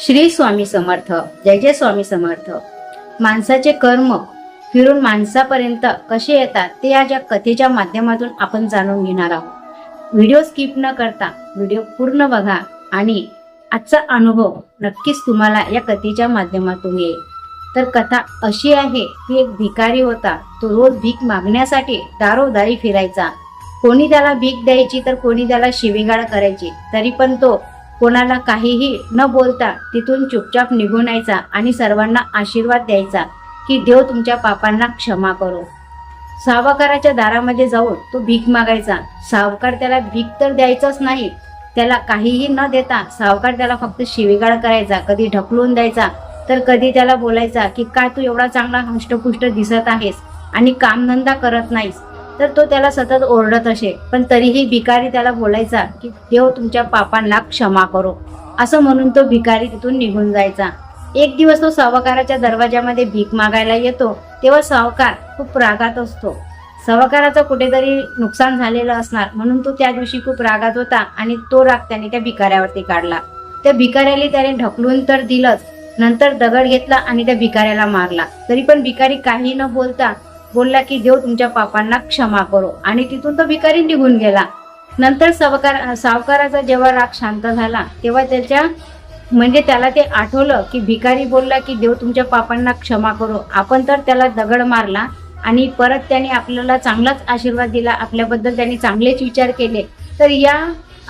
श्री स्वामी समर्थ. जय जय स्वामी समर्थ. माणसाचे कर्म फिरून माणसापर्यंत कसे येतात ते आज या कथेच्या माध्यमातून आपण जाणून घेणार आहोत. व्हिडिओ स्किप न करता व्हिडिओ पूर्ण बघा आणि आजचा अनुभव नक्कीच तुम्हाला या कथेच्या माध्यमातून येईल. तर कथा अशी आहे की एक भिकारी होता तो रोज भीक मागण्यासाठी दारोदारी फिरायचा. कोणी त्याला भीक द्यायची तर कोणी त्याला शिवीगाळ करायची तरी पण तो कोणाला काहीही न बोलता तिथून चुपचाप निघून यायचा आणि सर्वांना आशीर्वाद द्यायचा की देव तुमच्या पापांना क्षमा करो. सावकाराच्या दारामध्ये जाऊन तो भीक मागायचा. सावकार त्याला भीक तर द्यायचाच नाही. त्याला काहीही न देता सावकार त्याला फक्त शिवीगाळ करायचा कधी ढकलून द्यायचा तर कधी त्याला बोलायचा की काय तू एवढा चांगला हष्टपुष्ट दिसत आहेस आणि कामधंदा करत नाहीस? तर तो त्याला सतत ओरडत असे. पण तरीही भिकारी त्याला बोलायचा की देव तुमच्या पापांना क्षमा करो. असं म्हणून तो भिकारी तिथून निघून जायचा. एक दिवस तो सावकाराच्या दरवाजामध्ये भीक मागायला येतो तेव्हा सावकार खूप रागात असतो. सावकाराचं कुठेतरी नुकसान झालेलं असणार म्हणून तो त्या दिवशी खूप रागात होता आणि तो राग त्याने त्या भिकाऱ्यावरती काढला. त्या भिकाऱ्याला त्याने ढकलून तर दिलंच नंतर दगड घेतला आणि त्या भिकाऱ्याला मारला. तरी पण भिकारी काही न बोलता बोलला की देव तुमच्या पापांना क्षमा करो. आणि तिथून तो भिकारी निघून गेला. नंतर सावकार सावकाराचा जेव्हा राग शांत झाला तेव्हा त्याच्या म्हणजे त्याला ते आठवलं की भिकारी बोलला की देव तुमच्या पापांना क्षमा करो. आपण तर त्याला दगड मारला आणि परत त्याने आपल्याला चांगलाच आशीर्वाद दिला आपल्याबद्दल त्यांनी चांगलेच विचार केले. तर या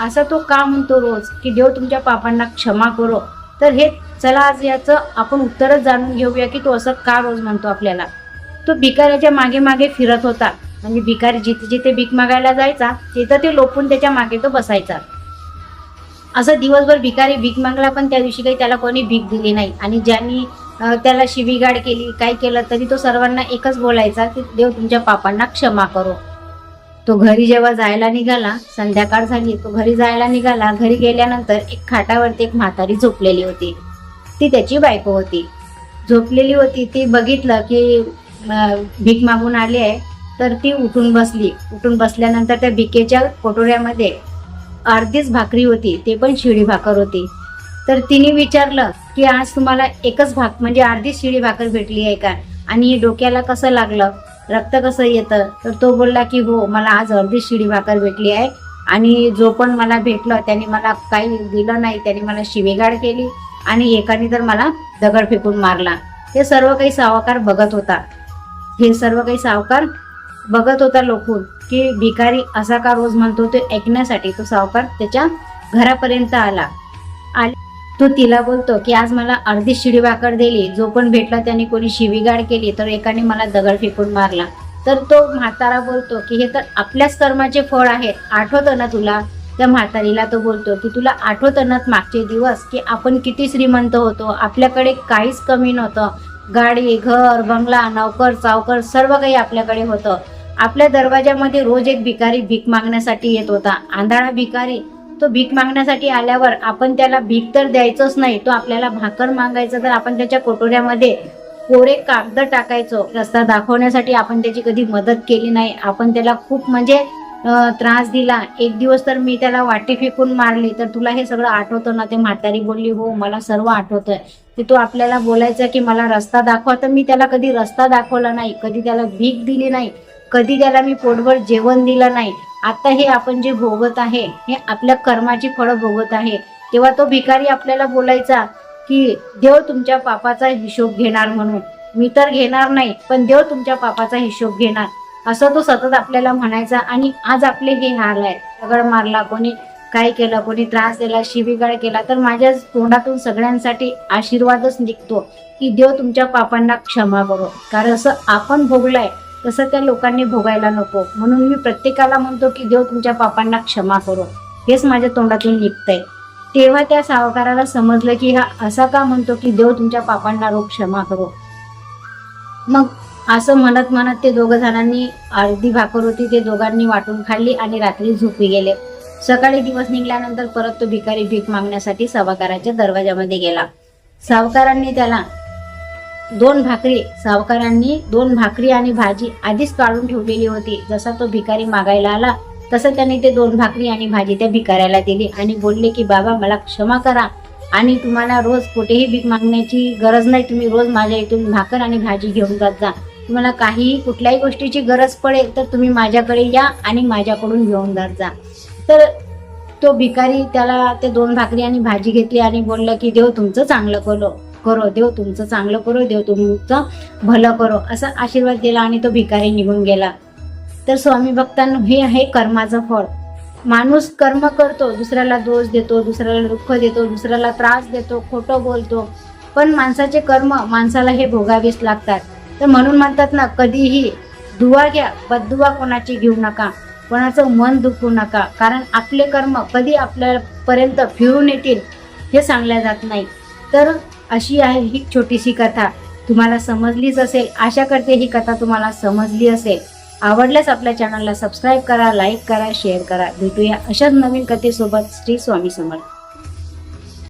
असा तो का म्हणतो रोज की देव तुमच्या पापांना क्षमा करो. तर हे चला आज याचं आपण उत्तरच जाणून घेऊया की तो असं का रोज म्हणतो आपल्याला. तो भिकाऱ्याच्या मागे मागे फिरत होता. म्हणजे भिकारी जिथे जिथे भीक मागायला जायचा तिथं ते लोपून त्याच्यामागे तो बसायचा. असं दिवसभर भिकारी भीक मागला पण त्या दिवशी काही त्याला कोणी भीक दिली नाही. आणि ज्यांनी त्याला शिवीगाड केली काय केलं तरी तो सर्वांना एकच बोलायचा की देव तुमच्या पापांना क्षमा करो. तो घरी जेव्हा जायला निघाला संध्याकाळ झाली तो घरी जायला निघाला घरी गेल्यानंतर एक खाटावरती एक म्हातारी झोपलेली होती. ती त्याची बायको होती. झोपलेली होती ती बघितलं की भीक मागून आली आहे तर ती उठून बसली. उठून बसल्यानंतर त्या भिकेच्या कोटोऱ्यामध्ये अर्धीच भाकरी होती ते पण शिळी भाकर होती. तर तिने विचारलं की आज तुम्हाला एकच भाक म्हणजे अर्धीच शिळी भाकर भेटली आहे का? आणि डोक्याला कसं लागलं? रक्त कसं येतं? तर तो बोलला की हो मला आज अर्धी शिळी भाकर भेटली आहे. आणि जो पण मला भेटलं त्याने मला काही दिलं नाही त्याने मला शिवेगाड केली. आणि एकाने तर मला दगड फेकून मारला. हे सर्व काही सावकार बघत होता. हे सर्व काही सावकार बघत होता लोकून की भिकारी असा का रोज म्हणतो ते ऐकण्यासाठी तो सावकार त्याच्या घरापर्यंत आला. आणि तो तिला बोलतो की आज मला अर्धी शिडी भाकर दिली. जो पण भेटला त्याने कोणी शिवीगाड केली तर एकाने मला दगड फेकून मारला. तर तो म्हातारा बोलतो की हे तर आपल्याच कर्माचे फळ आहे आठवतं ना तुला? त्या म्हातारीला तो बोलतो की तुला आठवतं ना मागचे दिवस की आपण किती श्रीमंत होतो. आपल्याकडे काहीच कमी नव्हतं. गाडी घर बंगला नौकर चावकर सर्व काही आपल्याकडे होतं. आपल्या दरवाजामध्ये रोज एक भिकारी भीक मागण्यासाठी येत होता. आंधळा भिकारी तो भीक मागण्यासाठी आल्यावर आपण त्याला भीक तर द्यायचंच नाही तो आपल्याला भाकर मागायचा तर आपण त्याच्या कोटोऱ्यामध्ये कोरे कागद टाकायचो. रस्ता दाखवण्यासाठी आपण त्याची कधी मदत केली नाही. आपण त्याला खूप म्हणजे त्रास दिला. एक दिवस तर मी त्याला वाटी फेकून मारली. तर तुला हे सगळं आठवतं ना? ते म्हातारी बोलली हो मला सर्व आठवतंय. ते तो आपल्याला बोलायचा की मला रस्ता दाखवा. तर मी त्याला कधी रस्ता दाखवला नाही. कधी त्याला भीक दिली नाही. कधी त्याला मी पोटभर जेवण दिलं नाही. आता हे आपण जे भोगत आहे हे आपल्या कर्माची फळं भोगत आहे. तेव्हा तो भिकारी आपल्याला बोलायचा की देव तुमच्या पापाचा हिशोब घेणार म्हणून. मी तर घेणार नाही पण देव तुमच्या पापाचा हिशोब घेणार. असं तो सतत आपल्याला म्हणायचा आणि आज आपले हे हाल आहेत. दगड मारला कोणी काय केलं कोणी त्रास दिला शिवीगाळ केला तर माझ्या तोंडातून सगळ्यांसाठी आशीर्वादच निघतो की देव तुमच्या पापांना क्षमा करो. कारण असं आपण भोगलंय तसं त्या लोकांनी भोगायला नको. म्हणून मी प्रत्येकाला म्हणतो की देव तुमच्या पापांना क्षमा करो. हेच माझ्या तोंडातून निघतंय. तेव्हा त्या सावकाराला समजलं की हा असा का म्हणतो की देव तुमच्या पापांना रोग क्षमा करो. मग असं म्हणत म्हणत ते दोघं जणांनी अर्धी भाकर होती ते दोघांनी वाटून खाल्ली आणि रात्री झोपी गेले. सकाळी दिवस निघाल्यानंतर परत तो भिकारी भीक मागण्यासाठी सावकाराच्या दरवाजामध्ये गेला. सावकारांनी त्याला दोन भाकरी सावकारांनी दोन भाकरी आणि भाजी आधीच काढून ठेवलेली होती. जसा तो भिकारी मागायला आला तसं त्याने ते दोन भाकरी आणि भाजी त्या भिकाऱ्याला दिली आणि बोलले की बाबा मला क्षमा करा आणि तुम्हाला रोज कुठेही भीक मागण्याची गरज नाही. तुम्ही रोज माझ्या इथून भाकर आणि भाजी घेऊन जात जा. तुम्हाला काहीही कुठल्याही गोष्टीची गरज पडेल तर तुम्ही माझ्याकडे या आणि माझ्याकडून घेऊन जात जा. तर तो भिकारी त्याला ते दोन भाकरी आणि भाजी घेतली आणि बोललं की देव तुमचं चांगलं करो करो देव तुमचं चांगलं करो देव तुमचं भलं करो. असा आशीर्वाद दिला आणि तो भिकारी निघून गेला. तर स्वामी भक्तांनो हे आहे कर्माचं फळ. माणूस कर्म करतो दुसऱ्याला दोष देतो दुसऱ्याला दुःख देतो दुसऱ्याला त्रास देतो खोटं बोलतो. पण माणसाचे कर्म माणसाला हे भोगावेच लागतात. तर म्हणून म्हणतात ना कधीही दुवा घ्या बदुवा कोणाची घेऊ नका. कोणाचं मन दुखवू नका. कारण आपले कर्म कधी आपल्यापर्यंत फिरून येतील हे सांगल्या जात नाही. तर अशी आहे ही छोटीशी कथा. तुम्हाला समजलीच असेल. आशा करते ही कथा तुम्हाला समजली असेल. आवडल्यास आपल्या चॅनलला सबस्क्राईब करा लाईक करा शेअर करा. भेटूया अशाच नवीन कथेसोबत. श्री स्वामी समर्थ.